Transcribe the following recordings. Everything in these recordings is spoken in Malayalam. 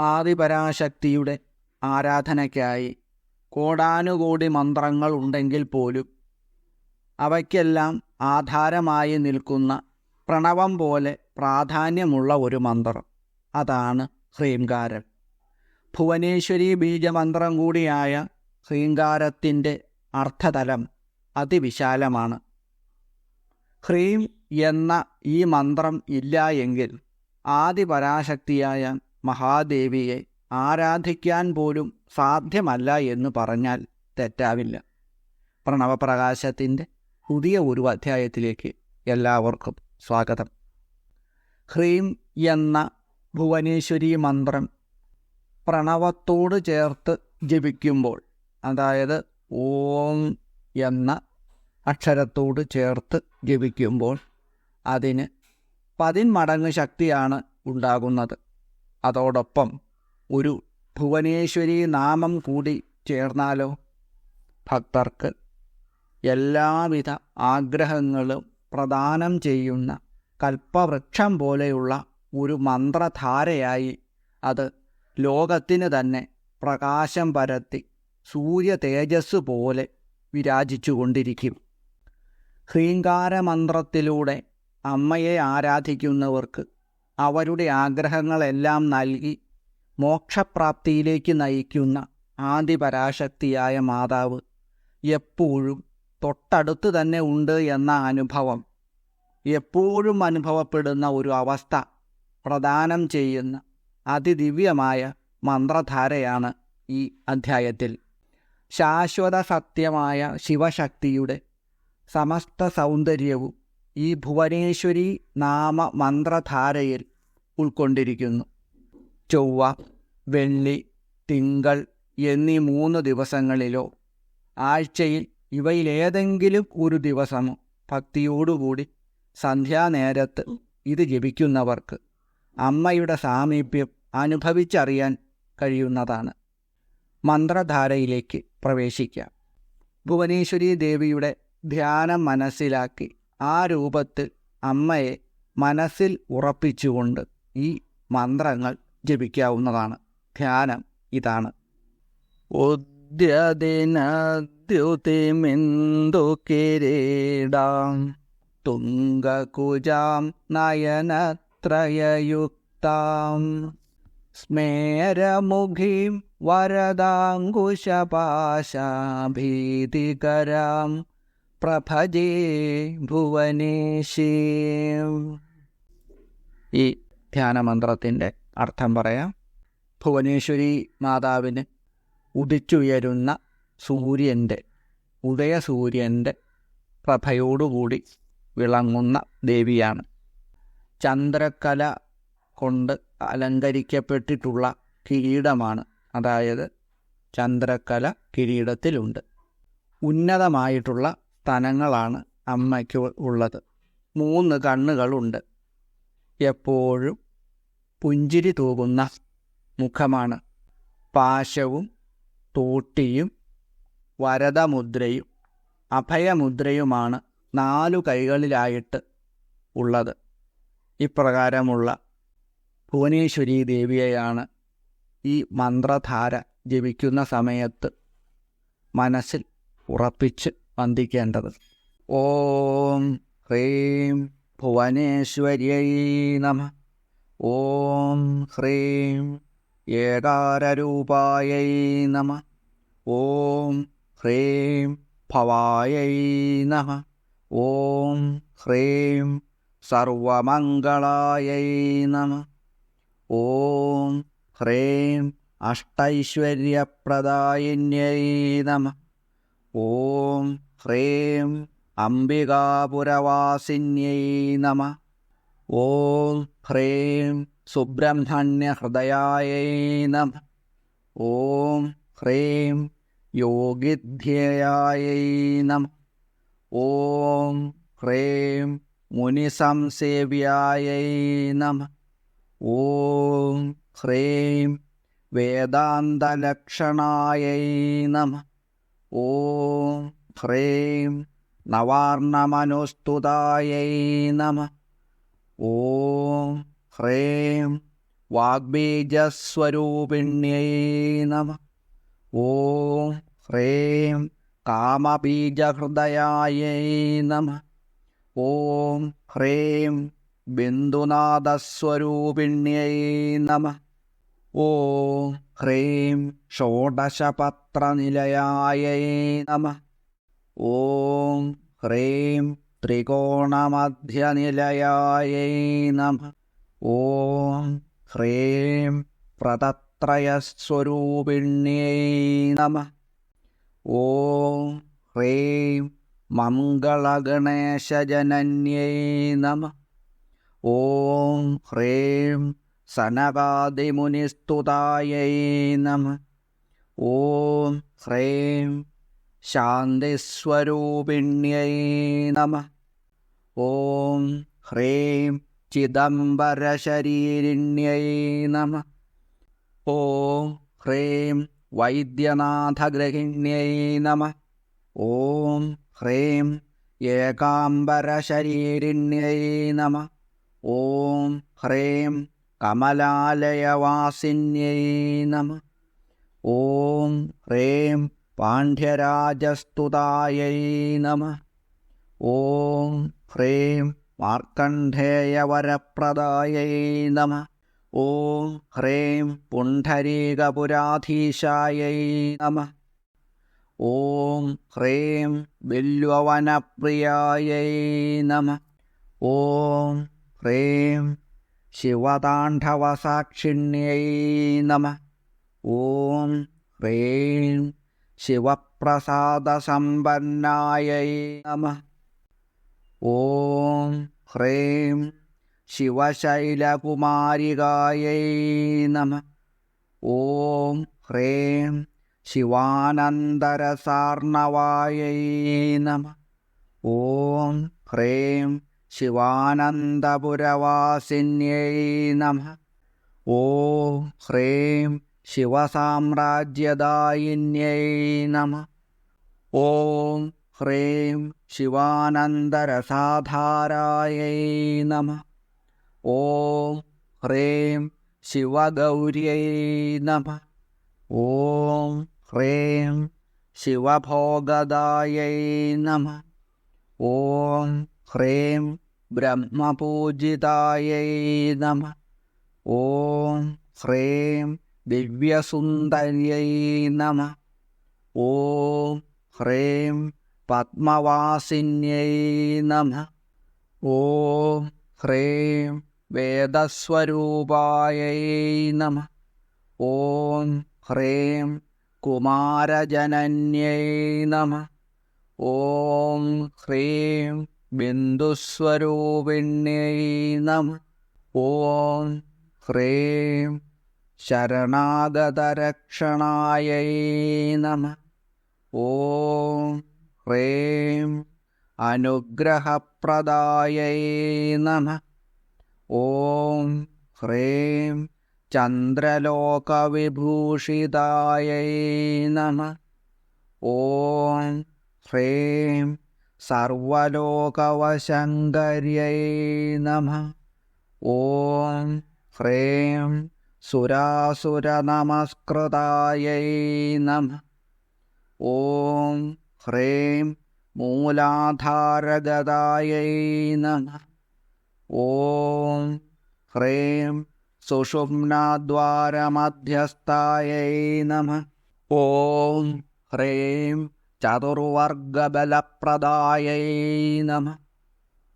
ആദിപരാശക്തിയുടെ ആരാധനയ്ക്കായി കോടാനുകോടി മന്ത്രങ്ങൾ ഉണ്ടെങ്കിൽ പോലും അവയ്ക്കെല്ലാം ആധാരമായി നിൽക്കുന്ന പ്രണവം പോലെ പ്രാധാന്യമുള്ള ഒരു മന്ത്രം. അതാണ് ഹ്രീംകാരൻ. ഭുവനേശ്വരി ബീജമന്ത്രം കൂടിയായ ഹ്രീംകാരത്തിന്റെ അർത്ഥതലം അതിവിശാലമാണ്. ഹ്രീം എന്ന ഈ മന്ത്രം ഇല്ല എങ്കിൽ ആദിപരാശക്തിയായ മഹാദേവിയെ ആരാധിക്കാൻ പോലും സാധ്യമല്ല എന്ന് പറഞ്ഞാൽ തെറ്റാവില്ല. പ്രണവപ്രകാശത്തിന്റെ പുതിയ ഒരു അധ്യായത്തിലേക്ക് എല്ലാവർക്കും സ്വാഗതം. ഹ്രീം എന്ന ഭുവനേശ്വരി മന്ത്രം പ്രണവത്തോട് ചേർത്ത് ജപിക്കുമ്പോൾ അതായത് ഓം എന്ന അക്ഷരത്തോട് ചേർത്ത് ജപിക്കുമ്പോൾ അതിന് പതിന്മടങ്ങ് ശക്തിയാണ് ഉണ്ടാകുന്നത്. അതോടൊപ്പം ഒരു ഭുവനേശ്വരി നാമം കൂടി ചേർന്നാലോ? ഭക്തർക്ക് എല്ലാവിധ ആഗ്രഹങ്ങളും പ്രദാനം ചെയ്യുന്ന കൽപ്പവൃക്ഷം പോലെയുള്ള ഒരു മന്ത്രധാരയായി അത് ലോകത്തിന് തന്നെ പ്രകാശം പരത്തി സൂര്യ തേജസ് പോലെ വിരാജിച്ചുകൊണ്ടിരിക്കും ഹ്രീങ്കാരമന്ത്രത്തിലൂടെ അമ്മയെ ആരാധിക്കുന്നവർക്ക് അവരുടെ ആഗ്രഹങ്ങളെല്ലാം നൽകി മോക്ഷപ്രാപ്തിയിലേക്ക് നയിക്കുന്ന ആദിപരാശക്തിയായ മാതാവ് എപ്പോഴും തൊട്ടടുത്ത് തന്നെ ഉണ്ട് എന്ന അനുഭവം എപ്പോഴും അനുഭവപ്പെടുന്ന ഒരു അവസ്ഥ പ്രദാനം ചെയ്യുന്ന അതിദിവ്യമായ മന്ത്രധാരയാണ് ഈ അധ്യായത്തിൽ. ശാശ്വത സത്യമായ ശിവശക്തിയുടെ സമസ്ത സൗന്ദര്യവും ഈ ഭുവനേശ്വരി നാമ മന്ത്രധാരയിൽ ഉൾക്കൊണ്ടിരിക്കുന്നു. ചൊവ്വ വെള്ളി തിങ്കൾ എന്നീ മൂന്ന് ദിവസങ്ങളിലോ ആഴ്ചയിൽ ഇവയിലേതെങ്കിലും ഒരു ദിവസമോ ഭക്തിയോടുകൂടി സന്ധ്യാനേരത്ത് ഇത് ജപിക്കുന്നവർക്ക് അമ്മയുടെ സാമീപ്യം അനുഭവിച്ചറിയാൻ കഴിയുന്നതാണ്. മന്ത്രധാരയിലേക്ക് പ്രവേശിക്കാം. ഭുവനേശ്വരി ദേവിയുടെ ധ്യാനം മനസ്സിലാക്കി ആ രൂപത്തിൽ അമ്മയെ മനസ്സിൽ ഉറപ്പിച്ചുകൊണ്ട് ഈ മന്ത്രങ്ങൾ ജപിക്കാവുന്നതാണ്. ധ്യാനം ഇതാണ്. ഉദ്യതിനദ്യുതിമിന്ദു കിരീടാം തുംഗകുജാം നയനത്രയയുക്താം. സ്മേരമുഖീം വരദാങ്കുശപാശാഭീതികരാം പ്രഭജേ ഭുവനേശി. ഈ ധ്യാനമന്ത്രത്തിന്റെ അർത്ഥം പറയാം. ഭുവനേശ്വരി മാതാവിന് ഉദിച്ചുയരുന്ന സൂര്യന്റെ ഉദയസൂര്യന്റെ പ്രഭയോടുകൂടി വിളങ്ങുന്ന ദേവിയാണ്. ചന്ദ്രക്കല കൊണ്ട് അലങ്കരിക്കപ്പെട്ടിട്ടുള്ള കിരീടമാണ്. അതായത് ചന്ദ്രക്കല കിരീടത്തിലുണ്ട്. ഉന്നതമായിട്ടുള്ള സ്തനങ്ങളാണ് അമ്മയ്ക്ക് ഉള്ളത്. മൂന്ന് കണ്ണുകളുണ്ട്. എപ്പോഴും പുഞ്ചിരി തൂകുന്ന മുഖമാണ്. പാശവും തോട്ടിയും വരദമുദ്രയും അഭയമുദ്രയുമാണ് നാലു കൈകളിലായിട്ട് ഉള്ളത്. ഇപ്രകാരമുള്ള ഭുവനേശ്വരി ദേവിയെയാണ് ഈ മന്ത്രധാര ജപിക്കുന്ന സമയത്ത് മനസ്സിൽ ഉറപ്പിച്ച് വന്ദിക്കേണ്ടത്. ഓം ഹ്രീം ഭുവനേശ്വര്യൈ നമ. ഓം ഹ്രീം ഏകാരൂപായൈ നമ. ഓം ഹ്രീം ഭവായൈ നമ. ഓം ഹ്രീം സർവമംഗളായൈ നമ. ഓം ഹ്രീം അഷ്ടൈശ്വര്യപ്രദായിന്യൈ നമ. ഓം ഹ്രീം അംബികാപുരവാസിന്യൈ നമ. ഓം ഹ്രീം സുബ്രഹ്മണ്യഹൃദയായൈ നമ. ഓം ഹ്രീം യോഗിധ്യയായൈ നമ. ഓം ഹ്രീം മുനിസംസേവ്യായൈ നമ. ഓം ഹ്രീം വേദാന്തലക്ഷണായൈ നമ. ഓം ഹ്രീം നവാർണമനുസ്തുതായൈ നമ. ഓം ഹ്രീം വാഗ്ബീജസ്വരൂപിണ്യൈ നമ. ഓം ഹ്രീം കാമബീജഹൃദയായൈ നമ. ഓം ഹ്രീം ബിന്ദുനാഥസ്വരൂപിണ്യൈ നമ. ഓം ഹ്രീം ഷോഡശപത്രനിലയായൈ നമ. ഓം ഹ്രീം ത്രികോണമധ്യനിലയായേ നമ. ഓം ഹ്രീം പ്രതത്രയസ്വരൂപിണ്യേ നമ. ഓം ഹ്രീം മംഗളഗണേശജനന്യൈ നമ. ഓം ഹ്രീം സനകാദിമുനിസ്തുതായൈ നമ. ഓം ഹ്രീം ശാന്തിസ്വരൂപിണ്യൈ നമ. ഓം ഹ്രീം ചിദംബരശരീരിണ്യൈ നമ. ഓം ഹ്രീം വൈദ്യനാഥഗ്രഹിണ്യൈ നമ. ഓം ഹ്രീം ഏകാംബരശരീരിണ്യൈ നമ. ഓം ഹ്രീം കമലാലയവാസിന്യൈ നമ. ഓം ഹ്രീം പാണ്ഡ്യരാജസ്തുതായൈ നമ. ഓം ഹ്രീം മാർക്കണ്ഡേയവരപ്രദായൈ നമ. ഓം ഹ്രീം പുണ്ഡരീകപുരാധീശായൈ നമ. ഓം ഹ്രീം ബില്വവനപ്രിയായൈ നമ. ഓം ഹ്രീം ശിവതാണ്ഡവസാക്ഷിണ്യൈ നമ. ഓം ഹ്രീം ശിവപ്രസാദസമ്പന്നായൈ നമ. ഓം ഹ്രീം ശിവശൈലകുമാരികായൈ നമ. ഓം ഹ്രീം ശിവാനന്ദരസാർണവായൈ നമ. ഓം ഹ്രീം ശിവാനന്ദപുരവാസിന്യൈ നമ. ഓം ഹ്രീം ശിവസാമ്രാജ്യദായിന്യൈ നമ. ഓം ഹ്രീം ശിവാനന്ദരസാധാരായൈ നമ. ഓം ഹ്രീം ശിവഗൗര്यै നമ. ഓം ഹ്രീം ശിവഭോഗദായൈ നമ. ഓം ഹ്രീം ബ്രഹ്മപൂജിതായൈ നമ. ഓം ഹ്രീം ദിവ്യസുന്ദര്यै നമ. ഓം ഹ്രീം പത്മവാസിന്യൈ നമ. ഓം ഹ്രീം വേദസ്വരൂപായൈ നമ. ഓം ഹ്രീം കുമാരജനന്യൈ നമ. ഓം ഹ്രീം ബിന്ദുസ്വരൂപിണ്യൈ നമ. ഓം ഹ്രീം ശരണാഗതരക്ഷണായൈ നമ. ഓം ഹ്രേം അനുഗ്രഹപ്രദായൈ നമ. ഓം ഹ്രേം ചന്ദ്രലോകവിഭൂഷിതായൈ നമ. ഓം ഹ്രേം സർവലോകവശങ്കരിयै നമ. ഓം ഹ്രീം സുരാസുരനമസ്കൃതായൈ നമ. ഓം ഹ്രീം മൂലാധാരഗതായൈ നമ. ഓം ഹ്രീം സുഷുമ്നാദ്വാരമധ്യസ്ഥായൈ നമ. ഓം ഹ്രീം ചതുർവർഗബലപ്രദായൈ നമ.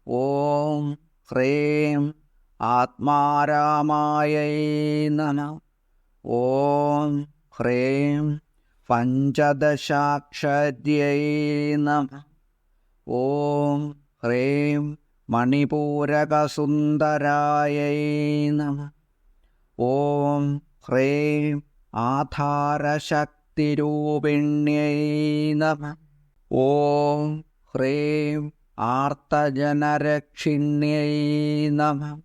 ഓം ഹ്രീം ആത്മാരാമായൈ നമ. ഓം ഹ്രീം പഞ്ചദശാക്ഷര്യൈ നമ. ഓം ഹ്രീം മണിപൂരകസുന്ദരായൈ നമ. ഓം ഹ്രീം ആധാരശക്തിരൂപിണ്യൈ നമ. ഓം ഹ്രീം ആർത്തജനരക്ഷിണ്യൈ നമ.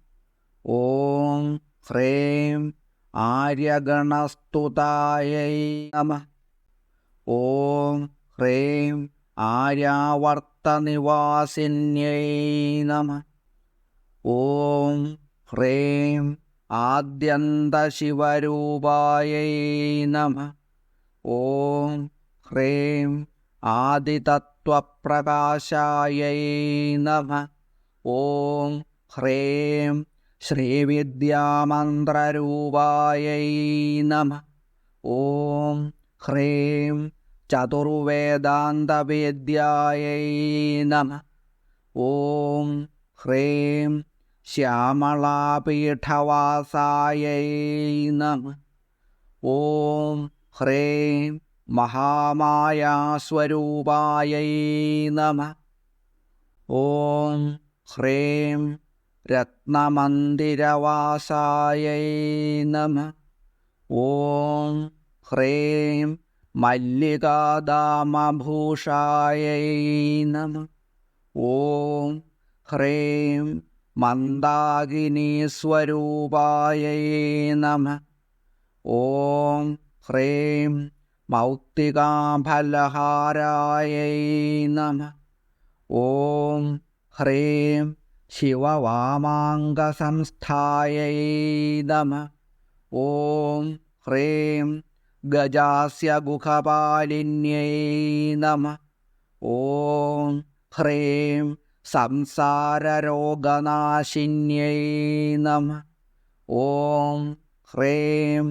ഓം ഹ്രേം ആര്യഗണസ്തുതായൈ നമ. ഓം ഹ്രേം ആര്യാവർത്തനിവാസിന്യൈ നമ. ഓം ഹ്രേം ആദ്യന്തശിവരൂപായൈ നമ. ഓം ഹ്രേം ആദിതത്വപ്രകാശായൈ നമ. ഓം ഹ്രീം ശ്രീവിദ്യാമന്ത്രരൂപായൈ നമ. ഓം ഹ്രീം ചതുർവേദാന്തവേദ്യായൈ നമ. ഓം ഹ്രീം ശ്യാമളാപീഠവാസായൈ നമ. ഓം ഹ്രീം മഹാമായാസ്വരൂപായൈ നമ. ഓം ഹ്രീം രത്നമന്ദിരവാസായൈ നമ. ഓം ഹ്രീം മല്ലികാദാമഭൂഷായൈ നമ. ഓം ഹ്രീം മന്ദാകിനീസ്വരൂപായൈ നമ. ഓം ഹ്രീം മൗക്തികാഫലഹാരായൈ നമ. ഓം ഹ്രീം ശിവവാമാംഗസംസ്ഥായൈ നമ ഓം ഹ്രീം ഗജാസ്യ ഗുഹപാലിന്യൈ നമ ഓം ഹ്രീം സംസാരരോഗനാശിന്യൈ നമ ഓം ഹ്രീം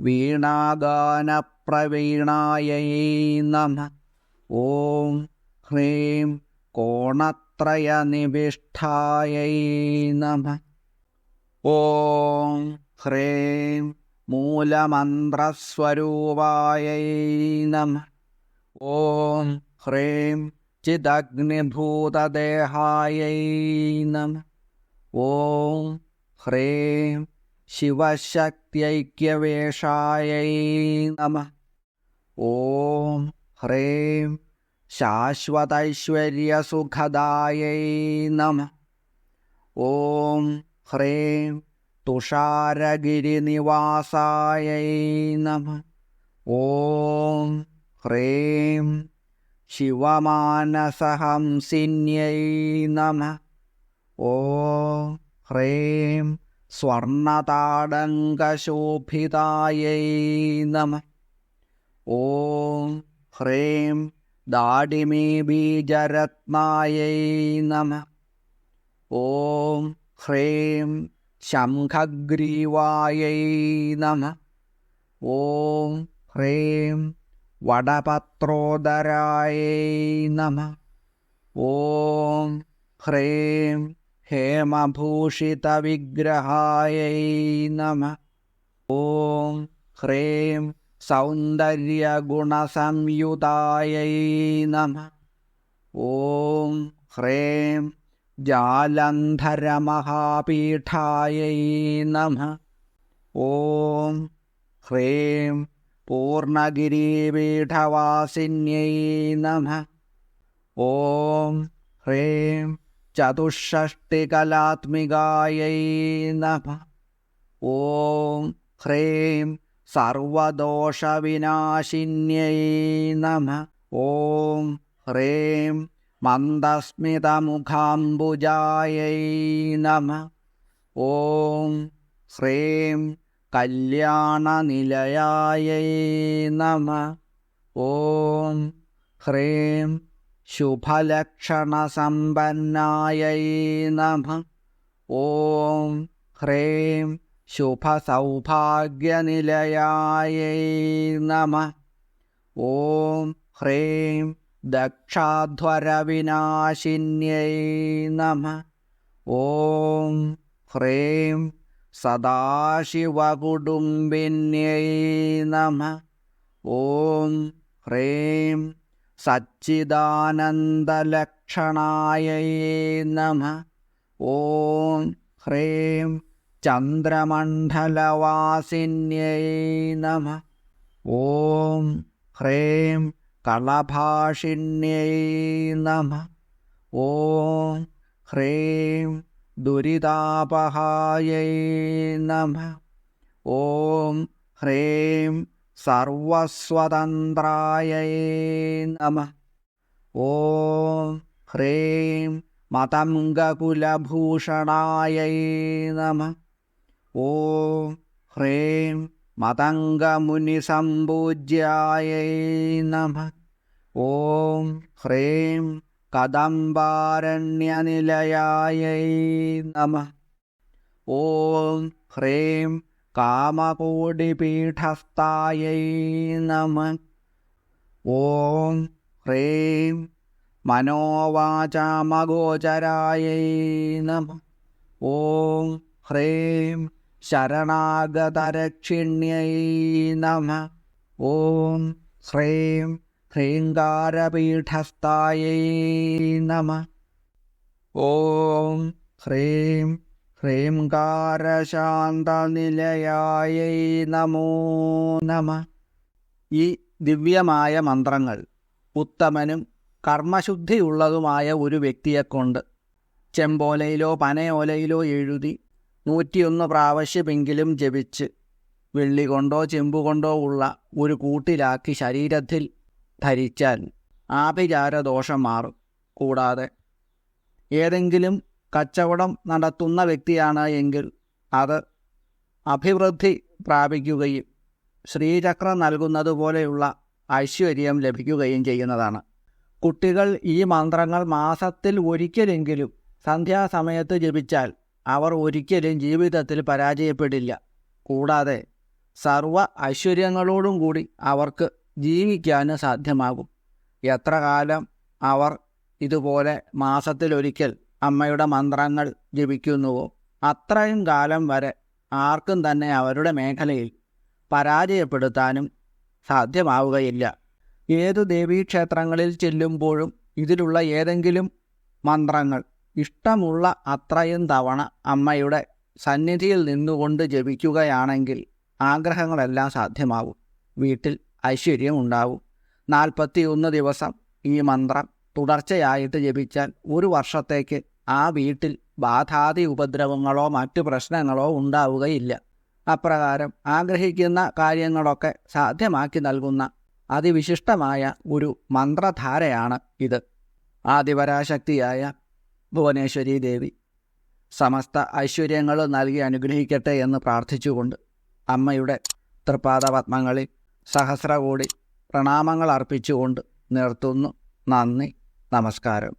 नमः നമ ഓം ഹ്രീം കോണത്രയനിവിഷ്ഠായൈ നമ. ഓം ഹ്രീം മൂലമന്ത്രസ്വരൂപായൈ നമ. ഓം ഹ്രീം ചിദഗ്നിഭൂതദേഹായൈ നമ. ഓം ഹ്രീം ശിവശക്ത്യൈക്യവേഷായൈ നമ. ഓം ഹ്രീം नमः നമ. ഓം ഹ്രീം नमः നമ. ഓം ഹ്രീം ശിവമാനസഹംസിന്യൈ നമ. ഓം ഹ്രീം नमः നമ. ഓം ഹ്രീം ദാഡിമീബീജരത്നായൈ നമ. ഓം ഹ്രീം ശംഖഗ്രീവായൈ നമ. ഓം ഹ്രീം വടപത്രോദരായൈ നമ. ഓം ഹ്രീം ഹേമഭൂഷിതവിഗ്രഹായൈ നമ. ഓം ഹ്രീം സൗന്ദര്യഗുണസംയുതായൈ നമ ഓം ഹ്രീം ജാലന്ധരമഹാപീഠായൈ നമ ഓം ഹ്രീം പൂർണഗിരീപീഠവാസിന്യൈ നമ ഓം ഹ്രീം ചതുഷ്ഷഷ്ടികലാത്മികായൈ നമ ഓം ഹ്രീം സർവദോഷവിനാശിന്യൈ നമ ഓം ഹ്രീം മന്ദസ്മിതമുഖാംബുജായൈ നമ ഓം ഹ്രീം കല്യാണനിലയായൈ നമ ഓം ഹ്രീം ശുഭലക്ഷണസമ്പന്നായൈ നമ ഓം ഹ്രീം ശുഭസൗഭാഗ്യനിലയായൈ നമ. ഓം ഹ്രീം ദക്ഷാധ്വരവിനാശിന്യൈ നമ. ഓം ഹ്രീം സദാശിവകുടുംബിന്യൈ നമ. ഓം ഹ്രീം സച്ചിദാനന്ദലക്ഷണായൈ നമ. ഓം ഹ്രീം ചന്ദ്രമണ്ഡലവാസിന്യൈ നമ. ഓം ഹ്രേം കളഭാഷിണ്യൈ നമ. ഓം ഹ്രേം ദുരിതാപഹായൈ നമ. ഓം ഹ്രേം സർവസ്വതന്ത്രായൈ നമ. ഓം ഹ്രേം മതംഗകുലഭൂഷണായൈ നമ. ॐ ह्रीं मतङ्गमुनिसम्पूज्यायै नमः। ॐ ह्रीं कदम्बारण्यनिलयायै नमः। ॐ ह्रीं कामकोडिपीठस्थायै नमः। ॐ ह्रीं मनोवाचामगोचरायै नमः। ॐ ह्रीं ശരണാഗതരക്ഷിണ്യൈ നമ. ഓം ശ്രീം ഹ്രീങ്കാരപീഠസ്ഥായൈ നമ. ഓം ശ്രീം ഹ്രീംകാരശാന്തനിലയായൈ നമോ നമ. ഈ ദിവ്യമായ മന്ത്രങ്ങൾ ഉത്തമനും കർമ്മശുദ്ധിയുള്ളതുമായ ഒരു വ്യക്തിയെക്കൊണ്ട് ചെമ്പോലയിലോ പനയോലയിലോ എഴുതി നൂറ്റിയൊന്ന് പ്രാവശ്യമെങ്കിലും ജപിച്ച് വെള്ളി കൊണ്ടോ ചെമ്പുകൊണ്ടോ ഉള്ള ഒരു കൂട്ടിലാക്കി ശരീരത്തിൽ ധരിച്ചാൽ ആഭിചാരദോഷം മാറും. കൂടാതെ ഏതെങ്കിലും കച്ചവടം നടത്തുന്ന വ്യക്തിയാണ് എങ്കിൽ അത് അഭിവൃദ്ധി പ്രാപിക്കുകയും ശ്രീചക്രം നൽകുന്നത് പോലെയുള്ള ഐശ്വര്യം ലഭിക്കുകയും ചെയ്യുന്നതാണ്. കുട്ടികൾ ഈ മന്ത്രങ്ങൾ മാസത്തിൽ ഒരിക്കലെങ്കിലും സന്ധ്യാസമയത്ത് ജപിച്ചാൽ അവർ ഒരിക്കലും ജീവിതത്തിൽ പരാജയപ്പെടില്ല. കൂടാതെ സർവ ഐശ്വര്യങ്ങളോടും കൂടി അവർക്ക് ജീവിക്കാൻ സാധ്യമാകും. എത്ര കാലം അവർ ഇതുപോലെ മാസത്തിലൊരിക്കൽ അമ്മയുടെ മന്ത്രങ്ങൾ ജപിക്കുന്നുവോ അത്രയും കാലം വരെ ആർക്കും തന്നെ അവരുടെ മേഖലയിൽ പരാജയപ്പെടുത്താനും സാധ്യമാവുകയില്ല. ഏതു ദേവീക്ഷേത്രങ്ങളിൽ ചെല്ലുമ്പോഴും ഇതിലുള്ള ഏതെങ്കിലും മന്ത്രങ്ങൾ ഇഷ്ടമുള്ള അത്രയും തവണ അമ്മയുടെ സന്നിധിയിൽ നിന്നുകൊണ്ട് ജപിക്കുകയാണെങ്കിൽ ആഗ്രഹങ്ങളെല്ലാം സാധ്യമാവും. വീട്ടിൽ ഐശ്വര്യം ഉണ്ടാവും നാൽപ്പത്തിയൊന്ന് ദിവസം ഈ മന്ത്രം തുടർച്ചയായിട്ട് ജപിച്ചാൽ ഒരു വർഷത്തേക്ക് ആ വീട്ടിൽ ബാധാതി ഉപദ്രവങ്ങളോ മറ്റു പ്രശ്നങ്ങളോ ഉണ്ടാവുകയില്ല. അപ്രകാരം ആഗ്രഹിക്കുന്ന കാര്യങ്ങളൊക്കെ സാധ്യമാക്കി നൽകുന്ന അതിവിശിഷ്ടമായ ഒരു മന്ത്രധാരയാണ് ഇത്. ആദിപരാശക്തിയായ ഭുവനേശ്വരി ദേവി സമസ്ത ഐശ്വര്യങ്ങൾ നൽകി അനുഗ്രഹിക്കട്ടെ എന്ന് പ്രാർത്ഥിച്ചുകൊണ്ട് അമ്മയുടെ തൃപാദപത്മങ്ങളിൽ സഹസ്രകൂടി പ്രണാമങ്ങൾ അർപ്പിച്ചുകൊണ്ട് നിർത്തുന്നു. നന്ദി. നമസ്കാരം.